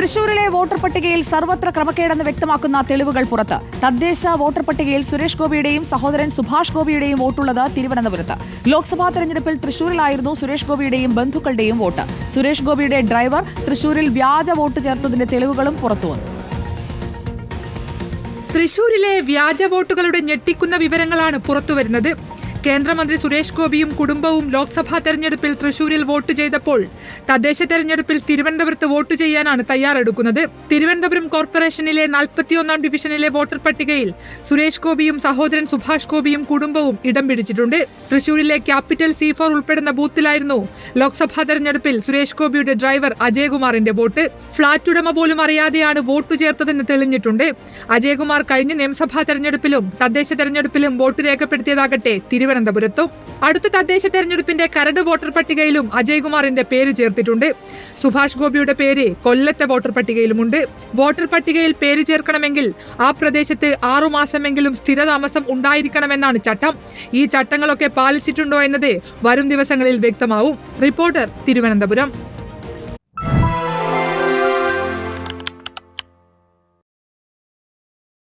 തൃശൂരിലെ വോട്ടർ പട്ടികയിൽ സർവത്ര ക്രമക്കേടെന്ന് വ്യക്തമാക്കുന്ന തെളിവുകൾ പുറത്ത്. തദ്ദേശ വോട്ടർ പട്ടികയിൽ സുരേഷ് ഗോപിയുടെയും സഹോദരൻ സുഭാഷ് ഗോപിയുടെയും വോട്ടുള്ളത് തിരുവനന്തപുരത്ത്. ലോക്സഭാ തെരഞ്ഞെടുപ്പിൽ തൃശൂരിലായിരുന്നു സുരേഷ് ഗോപിയുടെയും ബന്ധുക്കളുടെയും വോട്ട്. സുരേഷ് ഗോപിയുടെ ഡ്രൈവർ തൃശൂരിൽ വ്യാജ വോട്ട് ചേർത്തതിന്റെ തെളിവുകളും പുറത്തുവന്നു തൃശൂരിലെ വ്യാജ വോട്ടുകളുടെ ഞെട്ടിക്കുന്ന വിവരങ്ങളാണ് പുറത്തുവരുന്നത്. കേന്ദ്രമന്ത്രി സുരേഷ് ഗോപിയും കുടുംബവും ലോക്സഭാ തെരഞ്ഞെടുപ്പിൽ തൃശൂരിൽ വോട്ട് ചെയ്തപ്പോൾ തദ്ദേശ തെരഞ്ഞെടുപ്പിൽ തിരുവനന്തപുരത്ത് വോട്ട് ചെയ്യാനാണ് തയ്യാറെടുക്കുന്നത്. തിരുവനന്തപുരം കോർപ്പറേഷനിലെ നാൽപ്പത്തിയൊന്നാം ഡിവിഷനിലെ വോട്ടർ പട്ടികയിൽ സുരേഷ് ഗോപിയും സഹോദരൻ സുഭാഷ് ഗോപിയും കുടുംബവും ഇടം പിടിച്ചിട്ടുണ്ട്. തൃശൂരിലെ ക്യാപിറ്റൽ സി ഫോർ ഉൾപ്പെടുന്ന ബൂത്തിലായിരുന്നു ലോക്സഭാ തെരഞ്ഞെടുപ്പിൽ സുരേഷ് ഗോപിയുടെ ഡ്രൈവർ അജയകുമാറിന്റെ വോട്ട്. ഫ്ളാറ്റ് ഉടമ പോലും അറിയാതെയാണ് വോട്ട് ചേർത്തതെന്ന് തെളിഞ്ഞിട്ടുണ്ട്. അജയകുമാർ കഴിഞ്ഞ നിയമസഭാ തെരഞ്ഞെടുപ്പിലും തദ്ദേശ തെരഞ്ഞെടുപ്പിലും വോട്ട് രേഖപ്പെടുത്തിയതാകട്ടെ തിരുവനന്തപുരത്തും. അടുത്ത തദ്ദേശ തെരഞ്ഞെടുപ്പിന്റെ കരട് വോട്ടർ പട്ടികയിലും അജയ്കുമാറിന്റെ പേര് ചേർത്തിട്ടുണ്ട്. സുഭാഷ് ഗോപിയുടെ പേര് കൊല്ലത്തെ വോട്ടർ പട്ടികയിലുമുണ്ട്. വോട്ടർ പട്ടികയിൽ പേര് ചേർക്കണമെങ്കിൽ ആ പ്രദേശത്ത് ആറുമാസമെങ്കിലും സ്ഥിരതാമസം ഉണ്ടായിരിക്കണമെന്നാണ് ചട്ടം. ഈ ചട്ടങ്ങളൊക്കെ പാലിച്ചിട്ടുണ്ടോ എന്നത് വരും ദിവസങ്ങളിൽ വ്യക്തമാവും. റിപ്പോർട്ടർ തിരുവനന്തപുരം.